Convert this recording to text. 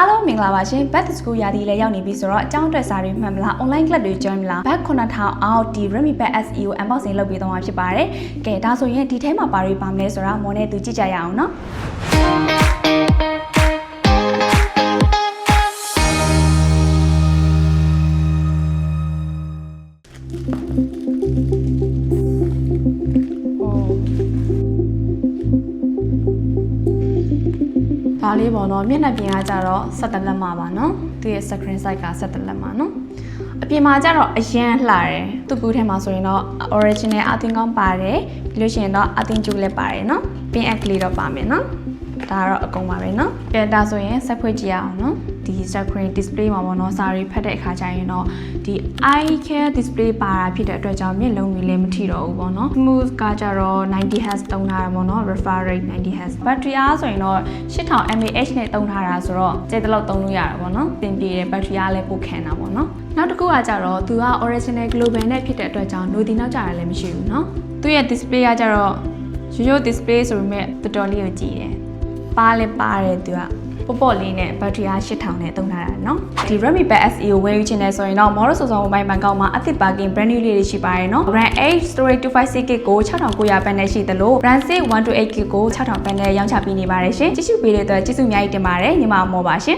အားလုံးမင်္ဂလာပါရှင် Back to School ရာသီလည်းရောက်နေပြီဆိုတော့အကြောင်းအတွက်စာတွေမှန်မလား online class တွေ join မလား Back 9000အောက်ဒီ Redmi Pad SE ကို unboxing လုပ်ပေးသွားမှာဖြစ်ပါတယ်။ကဲဒါဆိုရင်ဒီထဲမှာပါတွေပါမလဲဆိုတာမော်နဲ့သူကြည့်ကြရအောင်နော်။ ဒါလေးပေါ့နော်မျက်နှာပြင်ကကြတော့17လက်မှာပါနော်သူရဲ့ screen size က17လက်မှာနော်အပြင်မှာကြတော့အရန်လှတယ်သူ့ကူထဲမှာဆိုရင်တော့ original အသင်းကောင်းပါတယ်ပြီးလို့ရှိရင်တော့အသင်းကျူလည်းပါတယ်နော် pin app လေးတော့ပါမယ်နော် ဒါကတော့အကုန်ပါပဲเนาะကဲဒါဆိုရင်ဆက်ဖွေးကြည့်ရအောင်เนาะဒီ screen display မှာပေါ့เนาะစာရီဖတ်တဲ့အခါကျရင်တော့ဒီ eye care display ပါတာဖြစ်တဲ့အတွက်ကြောင့်မျက်လုံးတွေလည်းမထိတော့ဘူးပေါ့เนาะ smooth ကကြတော့90 Hz တုံးထားတာပေါ့เนาะ refresh rate 90 Hz battery အားဆိုရင်တော့8000 mAh နဲ့တုံးထားတာဆိုတော့ကျဲတလောက်တုံးလို့ရတာပေါ့เนาะသင်ပြေတဲ့ battery အားလည်းပိုခန့်တာပေါ့เนาะနောက်တစ်ခုကကြတော့သူက original global နဲ့ဖြစ်တဲ့အတွက်ကြောင့်လိုဒီနောက်ကြတာလည်းမရှိဘူးเนาะသူရဲ့ display ကကြတော့ရိုးရိုး display ဆိုပေမဲ့တော်တော်လေးကိုကြည့်တယ် ပါလဲပါတယ်သူကပေါ့ပေါ့လေးနဲ့ဘက်ထရီအား8000နဲ့တုံးထားတာเนาะဒီ Redmi Pad SE ကိုဝယ်ယူချင်တယ်ဆိုရင်တော့ Model စုံစုံမိုဘိုင်းဘန်ကောက်မှာအသစ် parking brand new လေးတွေရှိပါတယ်เนาะ RAM 8 storage 256GB ကို6900ပန်နဲ့ရှိသလို RAM 6 128GB ကို6000ပန်နဲ့ရောင်းချပေးနေပါတယ်ရှင်ကြည့်ရှုပေးတဲ့အတွက်ကျေးဇူးအများကြီးတင်ပါတယ်ညီမမောပါရှင်